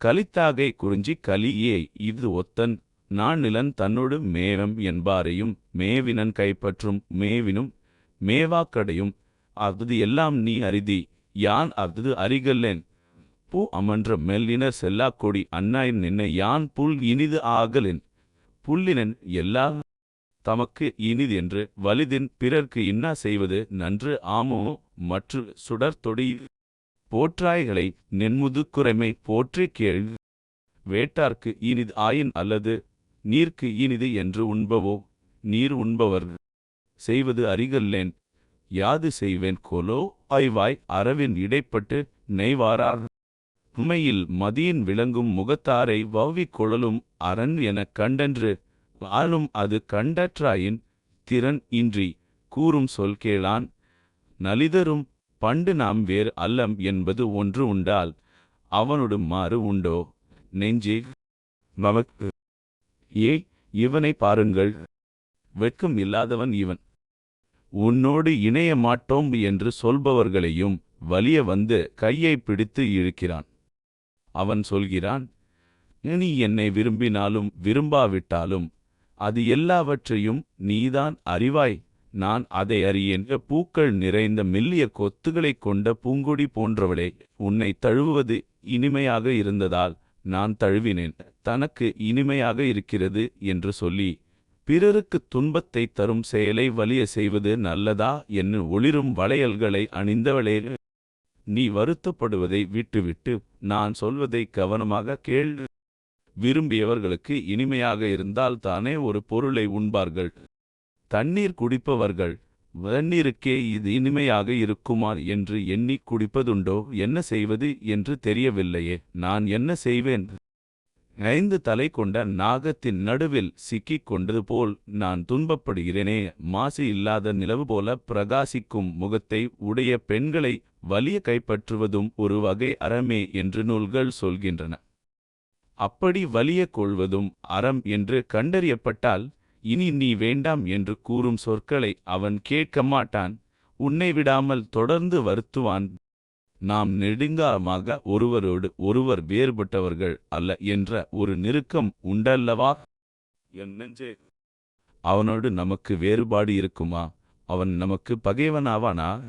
கலித்தாகை குறிஞ்சி கலியே இது ஒத்தன் நான் நிலன் தன்னொடு மேவம் என்பாரையும் மேவினன் கைப்பற்றும் மேவினும் மேவாக்கடையும் அஃது எல்லாம் நீ அரிதி யான் அஃது அறிகல்லேன் பூ அமன்ற மெல்லினர் செல்லாக் கொடி அன்னாயின் நின்ன யான் புல் இனிது ஆகலின். புல்லினன் எல்லா தமக்கு இனிது என்று வலிதின் பிறர்க்கு இன்னா செய்வது நன்று ஆமோ மற்று சுடர் தொடி போற்றாய்களை நென்முதுக்குறைமை போற்றி கேள். வேட்டார்க்கு இனிது ஆயின் அல்லது நீர்க்கு இனிது என்று உண்பவோ? நீர் உண்பவர் செய்வது அறிகல்லேன் யாது செய்வேன் கொலோ? ஐவாய் அறவின் இடைப்பட்டு நெய்வாரார். உண்மையில் மதியின் விளங்கும் முகத்தாரை வவ்விக் கொழலும் அரண் எனக் கண்டன்று ஆளும் அது கண்டற்றாயின் திறன் இன்றி கூறும் சொல் கேளான். நலிதரும் பண்டு நாம் வேறு அல்லம் என்பது ஒன்று உண்டால் அவனோடு மாறு உண்டோ? நெஞ்சே. நமக்கு. ஏய் இவனை பாருங்கள். வெட்கம் இல்லாதவன் இவன். உன்னோடு இணைய மாட்டோம் என்று சொல்பவர்களையும் வலிய வந்து கையை பிடித்து இழுக்கிறான். அவன் சொல்கிறான் நீ என்னை விரும்பினாலும் விரும்பாவிட்டாலும் அது எல்லாவற்றையும் நீதான் அறிவாய். நான் அதை அறியேன். பூக்கள் நிறைந்த மெல்லிய கொத்துகளைக் கொண்ட பூங்கொடி போன்றவளே உன்னை தழுவுவது இனிமையாக இருந்ததால் நான் தழுவினேன். தனக்கு இனிமையாக இருக்கிறது என்று சொல்லி பிறருக்குத் துன்பத்தை தரும் செயலை வலிய செய்வது நல்லதா என்று ஒளிரும் வளையல்களை அணிந்தவளே நீ வருத்தப்படுவதை விட்டுவிட்டு நான் சொல்வதை கவனமாக கேள். விரும்பியவர்களுக்கு இனிமையாக இருந்தால் தானே ஒரு பொருளை உண்பார்கள். தண்ணீர் குடிப்பவர்கள் தண்ணீருக்கே இது இனிமையாக இருக்குமா? என்று எண்ணிக் குடிப்பதுண்டோ என்ன செய்வது? என்று தெரியவில்லையே. நான் என்ன செய்வேன்? ஐந்து தலை கொண்ட நாகத்தின் நடுவில் சிக்கிக் கொண்டது போல் நான் துன்பப்படுகிறேனே. மாசு இல்லாத நிலவு போல பிரகாசிக்கும் முகத்தை உடைய பெண்களை வலிய கைப்பற்றுவதும் ஒரு வகை அறமே என்று நூல்கள் சொல்கின்றன. அப்படி வலிய கொள்வதும் அறம் என்று கண்டறியப்பட்டால் இனி நீ வேண்டாம் என்று கூறும் சொற்களை அவன் கேட்க மாட்டான் உன்னை விடாமல் தொடர்ந்து வருத்துவான். நாம் நெடுங்காலமாக ஒருவரோடு ஒருவர் வேறுபட்டவர்கள் அல்ல என்ற ஒரு நெருக்கம் உண்டல்லவா? என் நெஞ்சே அவனோடு நமக்கு வேறுபாடு இருக்குமா? அவன் நமக்கு பகைவனாவானா?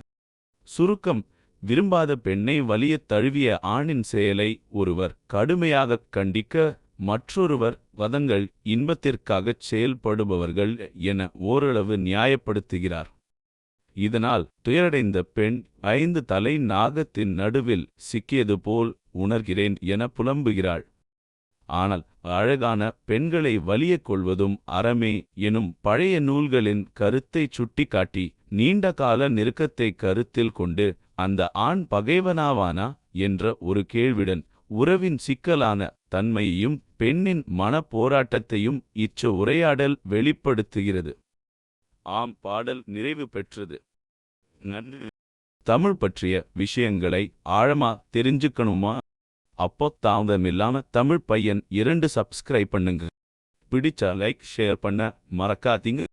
சுருக்கம் விரும்பாத பெண்ணை வலியத் தழுவிய ஆணின் செயலை ஒருவர் கடுமையாகக் கண்டிக்க மற்றொருவர் வதங்கள் இன்பத்திற்காகச் செயல்படுபவர்கள் என ஓரளவு நியாயப்படுத்துகிறார். இதனால் துயரடைந்த பெண் ஐந்து தலை நாகத்தின் நடுவில் சிக்கியது போல் உணர்கிறேன் என புலம்புகிறாள். ஆனால் அழகான பெண்களை வலியக் கொள்வதும் அறமே எனும் பழைய நூல்களின் கருத்தைச் சுட்டிக்காட்டி நீண்ட கால நெருக்கத்தை கருத்தில் கொண்டு அந்த ஆண் பகைவனாவானா என்ற ஒரு கேள்விடன் உறவின் சிக்கலான தன்மையையும் பெண்ணின் மன போராட்டத்தையும் இச்ச உரையாடல் வெளிப்படுத்துகிறது. ஆம் பாடல் நிறைவு பெற்றது. தமிழ் பற்றிய விஷயங்களை ஆழமா தெரிஞ்சுக்கணுமா? அப்போ தாமதமில்லாம தமிழ் பையன் இரண்டு சப்ஸ்கிரைப் பண்ணுங்க. பிடிச்சா லைக் ஷேர் பண்ண மறக்காதீங்க.